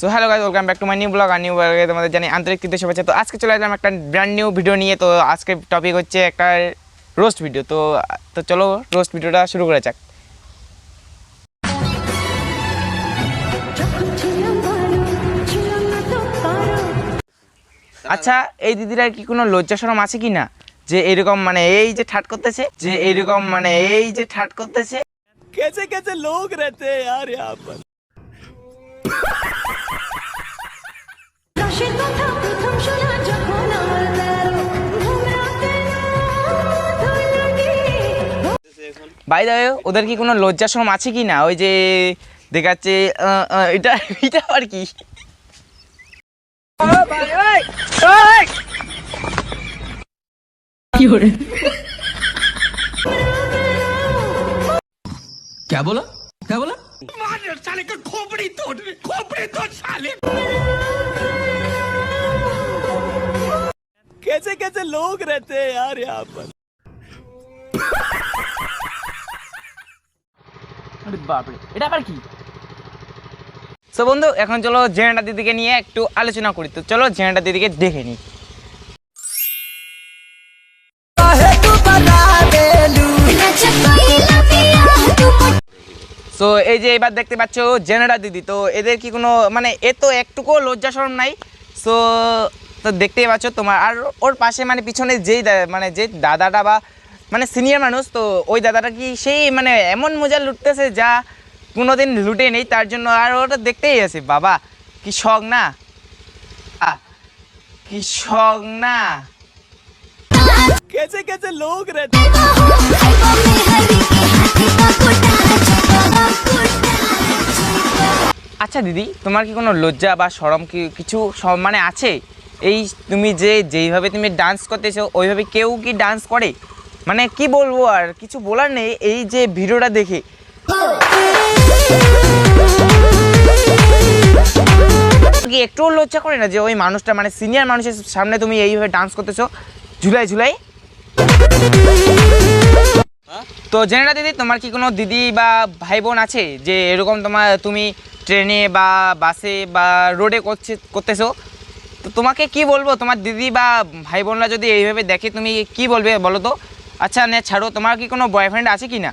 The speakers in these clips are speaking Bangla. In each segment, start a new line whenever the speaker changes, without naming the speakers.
So hello guys welcome back to my new vlog R new ব্লগে তোমাদের জানি আন্তরিক কিন্তু শুভেচ্ছা। তো আজকে চলে আসলাম একটা ব্র্যান্ড নিউ ভিডিও নিয়ে। তো আজকে টপিক হচ্ছে একটা রোস্ট ভিডিও তো তো চলো রোস্ট ভিডিওটা শুরু করা যাক। আচ্ছা এই দিদিরা কি কোনো লজ্জা শরম আছে কি না? যে এরকম মানে এই যে ঠাট করতেছে, যে এরকম মানে এই যে ঠাট করতেছে।
কেসে কেসে লোক রেতে আর यार यहाँ पर
কাশের কথা প্রথম শোনা যখন আমার তেরো ঘুম রাতে না ধুই লাগে
বাই দা ওদের কি কোনো লজ্জা শরম আছে কি না ওই যে দেখাচ্ছে আহ, আহ, এটা এটা আর কি
क्या बोला क्या बोला
कैसे कैसे लोग रहते हैं यार यहाँ पर
বাপরে এটা আবার কি সো বন্ধু এখন চলো জেনাটা দিদিকে নিয়ে একটু আলোচনা করি তো চলো জেনাটা দিদিকে দেখে নিই সো এই যে এবার দেখতে পাচ্ছ জেনারা দিদি তো এদের কি কোনো মানে এ তো একটুকুও লজ্জা শরম নাই সো তো দেখতেই পাচ্ছ তোমার আর ওর পাশে মানে পিছনে যেই দা- মানে যে দাদাটা বা মানে সিনিয়র মানুষ তো ওই দাদাটা কি সেই মানে এমন মজা লুটতেছে যা কোনোদিন লুটে নেই তার জন্য আর ওটা দেখতেই আছে বাবা কি শখ না আহ, কি শখ না
कैसे कैसे लोग रहते हैं
আচ্ছা দিদি তোমার কি কোনো লজ্জা বা সরম কি কিছু স- মানে আছে এই তুমি যে যেইভাবে তুমি ডান্স করতেছো, ওইভাবে কেউ কি ডান্স করে? মানে কি বলব আর, কিছু বলার নেই, এই যে ভিডিওটা দেখে। কি একটুও লজ্জা করে না যে ওই মানুষটা মানে সিনিয়র মানুষের সামনে তুমি এইভাবে ডান্স করতেছো? ঝুলাই ঝুলাই? তো জেনেরা দিদি, তোমার কি কোনো দিদি বা ভাই বোন আছে যে এরকম তোমার তুমি ট্রেনে বা বাসে বা রোডে করছে, করতেছো? তো তোমাকে কি বলব? তোমার দিদি বা ভাই বোনরা যদি এইভাবে দেখে, তুমি কি বলবে বলো তো? আচ্ছা নে, ছাড়ো, তোমার কি কোনো বয়ফ্রেন্ড আছে কি না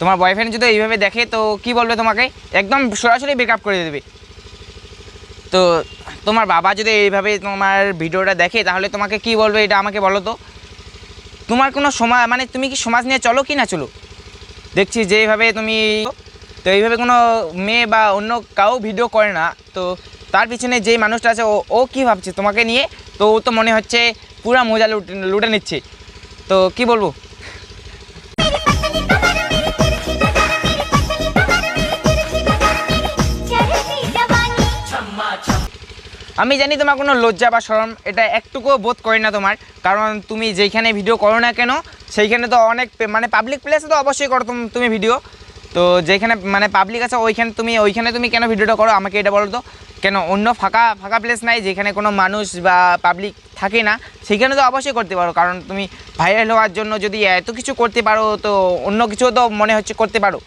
তোমার বয়ফ্রেন্ড যদি এইভাবে দেখে, তো কি বলবে তোমাকে? একদম সরাসরি ব্রেকআপ করে দেবে। তো তোমার বাবা যদি এইভাবে তোমার ভিডিওটা দেখে, তাহলে তোমাকে কি বলবে এটা আমাকে বলো তো? তোমার কোনো সমাজ মানে তুমি কি সমাজ নিয়ে চলো কি না চলো? দেখছি যেভাবে তুমি তো এইভাবে কোনো মেয়ে বা অন্য কাউ ভিডিও করে না। তো তার পিছনে যেই মানুষটা আছে, ও ও কী ভাবছে তোমাকে নিয়ে? তো ও তো মনে হচ্ছে পুরা মজা লুটে লুটে নিচ্ছে। তো কি বলব? আমি জানি তোমার কোনো লজ্জা বা শরম, এটা একটুকুও বোধ করি না তোমার। কারণ তুমি যেইখানে ভিডিও করো না কেন, সেইখানে তো অনেক মানে পাবলিক প্লেসে তো অবশ্যই করো তুমি ভিডিও। তো যেখানে মানে পাবলিক আছে, ওইখানে তুমি ওইখানে তুমি কেন ভিডিওটা করো? আমাকে এটা বলো তো। কেন অন্য ফাঁকা ফাঁকা প্লেস নাই যেখানে কোনো মানুষ বা পাবলিক থাকে না, সেইখানে তো অবশ্যই করতে পারো। কারণ তুমি ভাইরাল হওয়ার জন্য যদি এত কিছু করতে পারো, তো অন্য কিছু তো মনে হচ্ছে করতে পারো।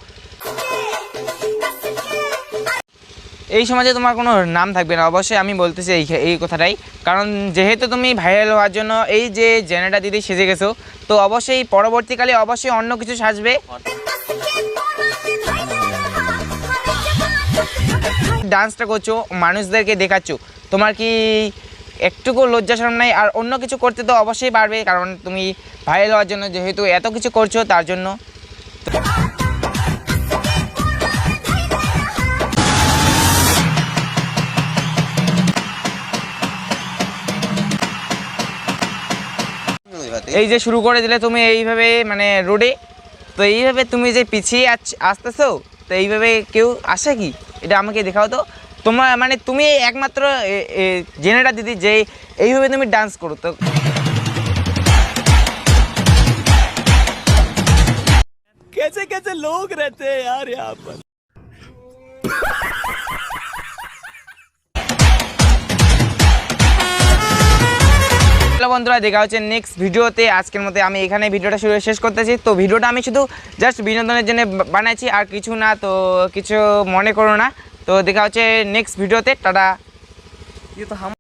এই সমাজে তোমার কোনো নাম থাকবে না। অবশ্যই আমি বলতেছি এই এই কথাটাই। কারণ যেহেতু তুমি ভাইরাল হওয়ার জন্য এই যে জেনেটা দিদি সেজে গেছো, তো অবশ্যই পরবর্তীকালে অবশ্যই অন্য কিছু সাজবে। ডান্সটা করছ, মানুষদেরকে দেখাচ্ছো, তোমার কি একটুকু লজ্জা শরম নাই? আর অন্য কিছু করতে তো অবশ্যই পারবে, কারণ তুমি ভাইরাল হওয়ার জন্য যেহেতু এত কিছু করছ, তার জন্য। এই যে শুরু করে দিলে তুমি এইভাবে মানে রোডে, তো এইভাবে তুমি যে পিছিয়ে আসতেছো তো এইভাবে কেউ আসে কি এটা আমাকে দেখাও তো তোমার মানে তুমি একমাত্র এ- এ, জেনেটা দিদি যে এইভাবে তুমি ডান্স করো তো
कैसे कैसे लोग रहते हैं यार यहाँ पर
বন্ধুরা, দেখা হচ্ছে নেক্সট ভিডিওতে। আজকের মতো আমি এখানে ভিডিওটা শুরু শেষ করতেছি। তো ভিডিওটা আমি শুধু জাস্ট বিনোদনের জন্য বানাইছি, আর কিছু না, তো কিছু মনে করো না। তো দেখা হচ্ছে নেক্সট ভিডিওতে। টাটা।
ইয়ে